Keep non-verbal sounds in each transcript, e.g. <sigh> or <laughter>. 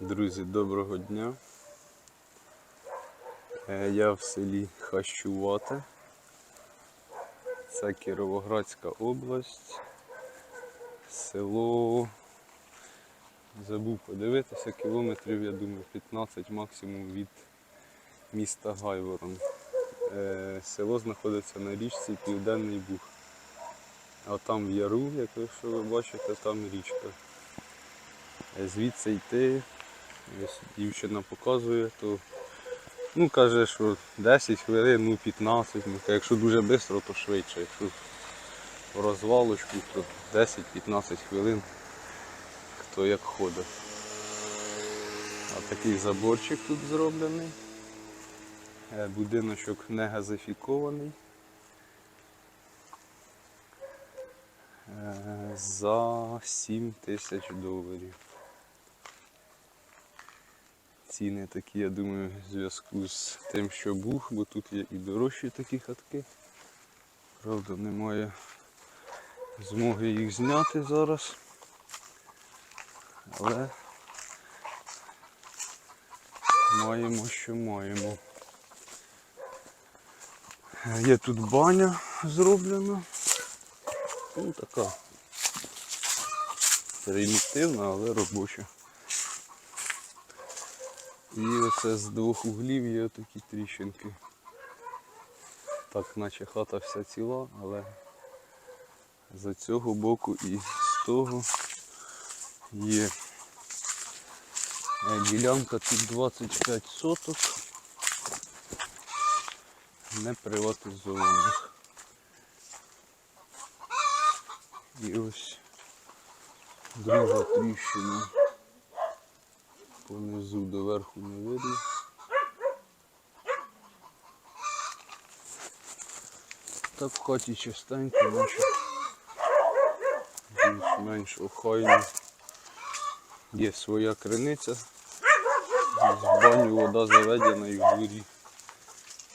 Друзі, доброго дня. Е, Я в селі Хащувати. Це Кіровоградська область. Село. Забув подивитися, кілометрів, я думаю, 15 максимум від міста Гайворон. Е, Село знаходиться на річці Південний Буг. А там в яру, якщо ви бачите, там річка. Е, Звідси йти, ось дівчина показує, то ну, каже, що 10 хвилин, ну 15, ну, якщо дуже швидко, то швидше. Якщо в розвалочку, то 10-15 хвилин, хто як ходить. А такий заборчик тут зроблений. Е, Будиночок не газифікований. Е, За 7 тисяч доларів. Ціни такі, я думаю, в зв'язку з тим, що бух, бо тут є і дорожчі такі хатки. Правда, немає змоги їх зняти зараз. Але маємо, що маємо. Є тут баня зроблена. Ну така примітивна, але робоча. І оце з двох углів є такі тріщинки. Так, наче хата вся ціла, але з цього боку і з того є Е, ділянка тут 25 соток не приватизованих. І ось друга тріщина понизу до верху не видно. Так в хаті чистенько, наче більш-менш охайно. Є своя криниця. З баню вода заведена і в дворі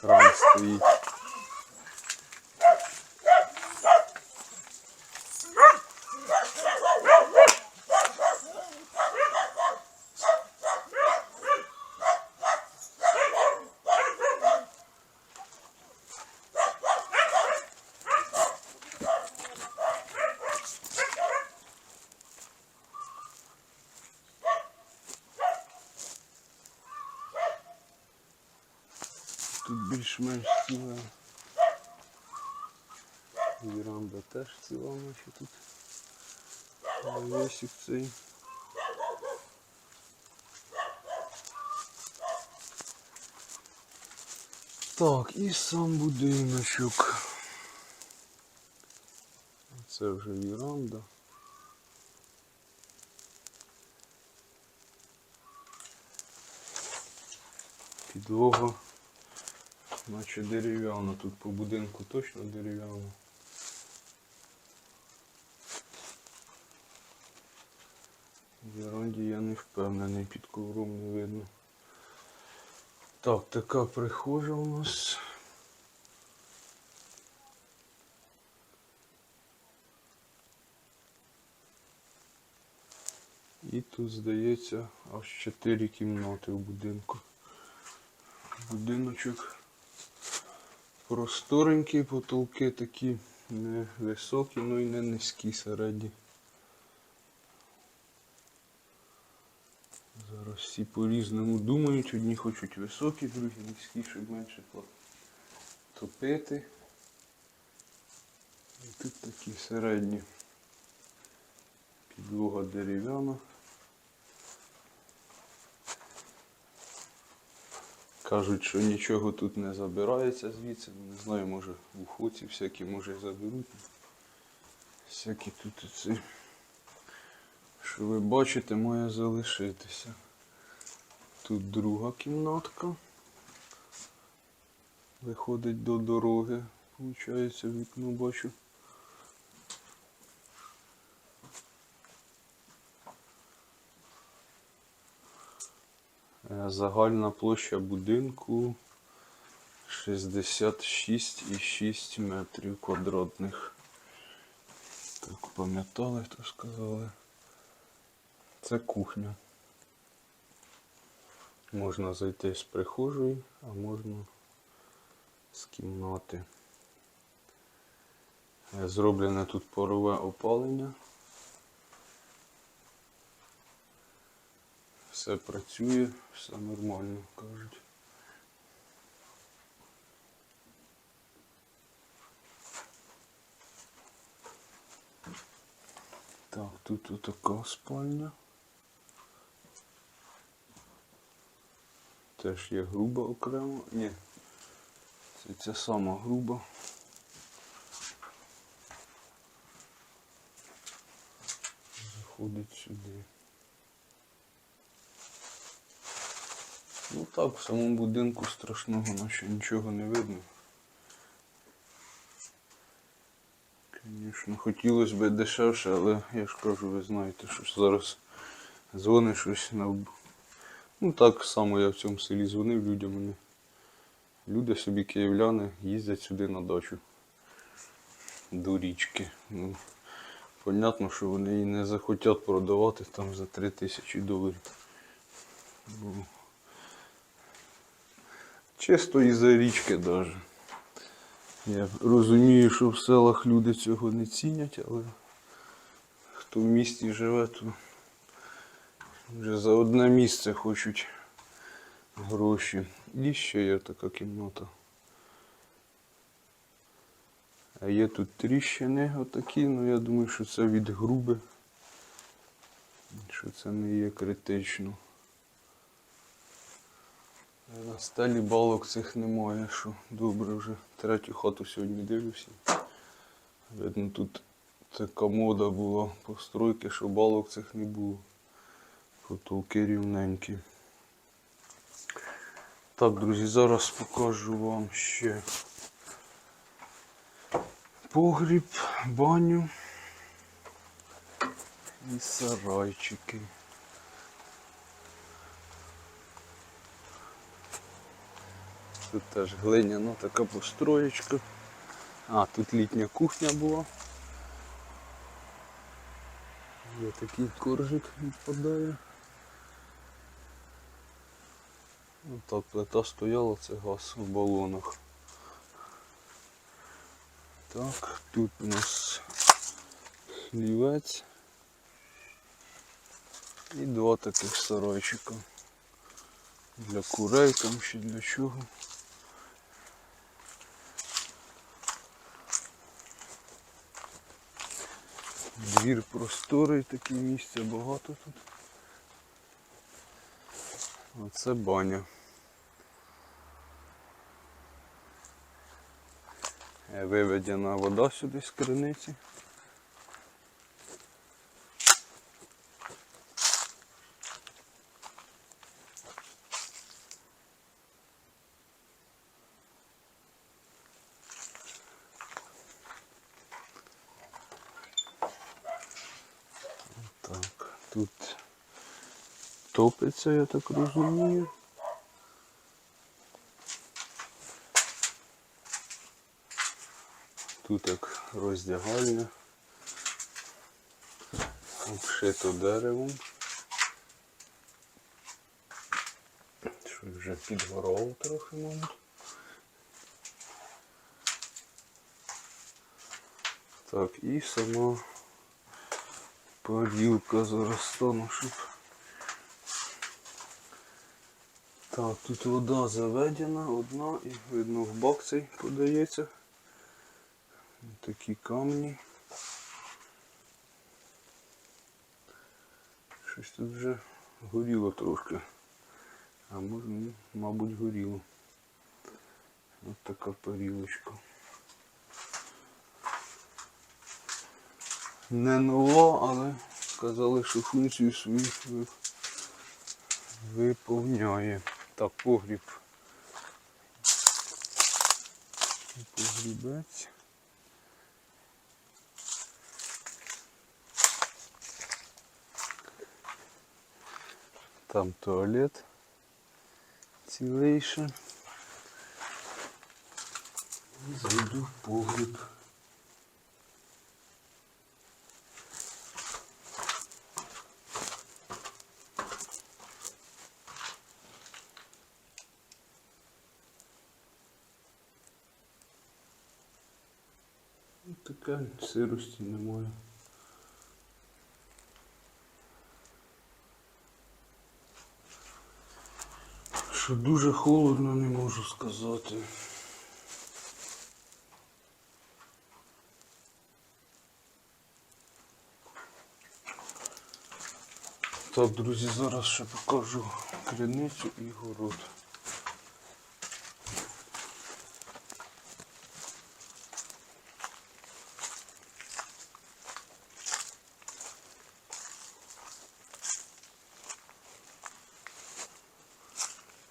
кран стоїть. Тут більш-менш ціла. Віранда теж ціла наче тут. Навісик цей. Так, і сам будиночок. Це вже віранда. Підлога Наче дерев'яно, тут по будинку точно дерев'яно. В веранді я не впевнений, під ковром не видно. Так, така прихожа у нас. І тут, здається, аж 4 кімнати в будинку. Будиночок просторенькі, потолки такі не високі, ну і не низькі середні. Зараз всі по-різному думають, одні хочуть високі, другі низькі, щоб менше топити. І тут такі середні. Підлога дерев'яна. Кажуть, що нічого тут не забирається звідси. Не знаю, може в уходці всякі може і заберуть. Всякі тут оці, що ви бачите, має залишитися. Тут друга кімнатка. Виходить до дороги. Получається, вікно бачу. Загальна площа будинку 66,6 метрів квадратних. Так, пам'ятали, хто сказали. Це кухня. Можна зайти з прихожої, а можна з кімнати. Е, Зроблене тут парове опалення. Все працює, все нормально, кажуть. Так, тут отака спальня. Теж є груба окремо. Ні. Це ця сама груба. Заходить сюди. Ну так, в самому будинку страшного наче нічого не видно. Звісно, хотілося б дешевше, але я ж кажу, ви знаєте, що зараз дзвониш щось на. Ну так само я в цьому селі дзвонив людям. Вони... Люди собі київляни їздять сюди на дачу. До річки. Ну, понятно, що вони її не захотять продавати там за 3 тисячі доларів. Чисто із-за річки навіть. Я розумію, що в селах люди цього не цінять, але хто в місті живе, то вже за одне місце хочуть гроші. І ще є така кімната. А є тут тріщини отакі, ну я думаю, що це від груби. Що це не є критично. На стелі балок цих немає, що добре вже третю хату сьогодні дивлюся. Видно, тут така мода була постройки, що балок цих не було. Потолки рівненькі. Так, друзі, зараз покажу вам ще погріб, баню і сарайчики. Тут теж глиняна така построєчка. А, тут літня кухня була. Є такий коржик відпадає. Ну так, плита стояла, це газ в балонах. Так, тут у нас хлівець і два таких сарайчика. Для курей там ще для чого. Двір просторий, таке місця багато тут. Оце баня. Е, Виведена вода сюди з криниці. Так, тут топиться, я так розумію. Тут як роздягальня. Обшито деревом. Що вже підгорало трохи, мабуть. Так, і сама парілка зараз стану, щоб. Так, тут вода заведена, одна і видно в бак цей подається. Такі камні. Щось тут вже горіло трошки. А може, ну, мабуть, горіло. Ось така парілочка. Не нова, але сказали, що функцію свою виповняє. Так, погріб. Погрібець. Там туалет цілейший. І Зайду в погріб. Таке, сирості немає. Що дуже холодно, не можу сказати. Так, друзі, зараз ще покажу криницю і город.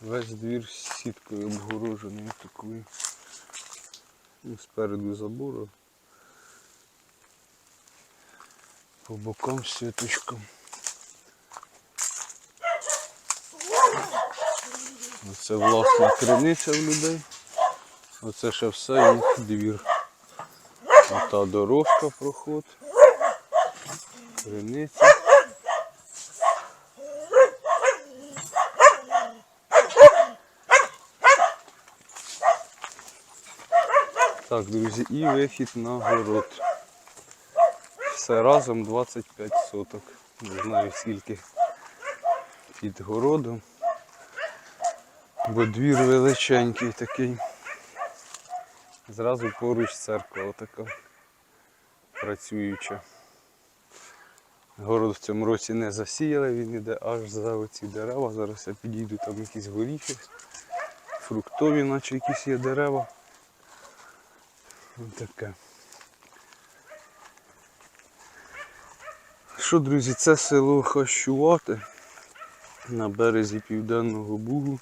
Весь двір сіткою обгорожений такою. Ну, спереду забору. По бокам сіточком. Оце власна криниця в людей. Оце ще все їх двір. Ота дорожка проход. Криниця. Так, друзі, і вихід на город. Все разом 25 соток. Не знаю скільки під городом. Бо двір величенький такий. Зразу поруч церква отака працююча. Город в цьому році не засіяли, він іде аж за оці дерева. Зараз я підійду, там якісь горіхи, фруктові, наче якісь є дерева. Ось таке. Що, друзі, це село Хащувати на березі Південного Бугу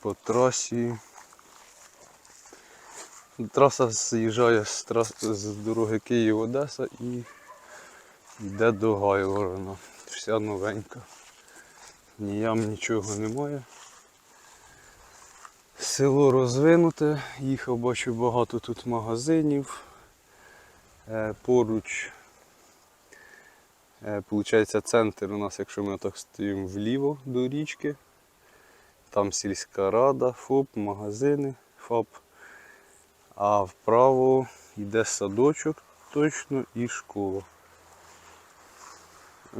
по трасі. Траса з'їжджає з, трас... з дороги Київ-Одеса і йде до Гайворона. Вся новенька. Ні ям нічого немає. Село розвинуте, їхав, бачу багато тут магазинів. Е, Поруч, е, получається, центр у нас, якщо ми так стоїмо вліво до річки. Там сільська рада, ФОП, магазини, ФАП. А вправо йде садочок точно і школа.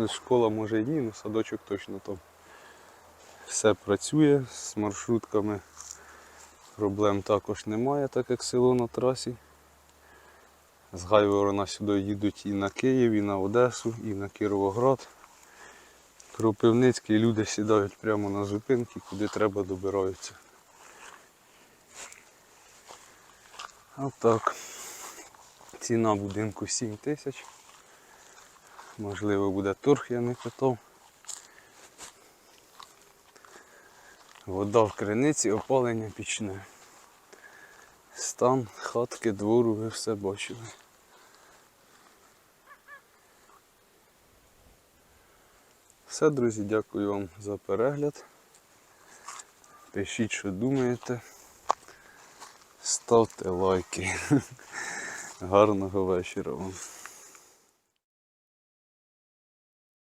Школа може і ні, але садочок точно там. Все працює з маршрутками. Проблем також немає, так як село на трасі. З Гайворона сюди їдуть і на Київ, і на Одесу, і на Кіровоград. Кропивницький люди сідають прямо на зупинки, куди треба добираються. Отак. Ціна будинку 7 тисяч. Можливо буде торг, я не питав. Вода в криниці, опалення пічне. Стан хатки, двору, ви все бачили. Все, друзі, дякую вам за перегляд. Пишіть, що думаєте. Ставте лайки. <laughs> Гарного вечора вам.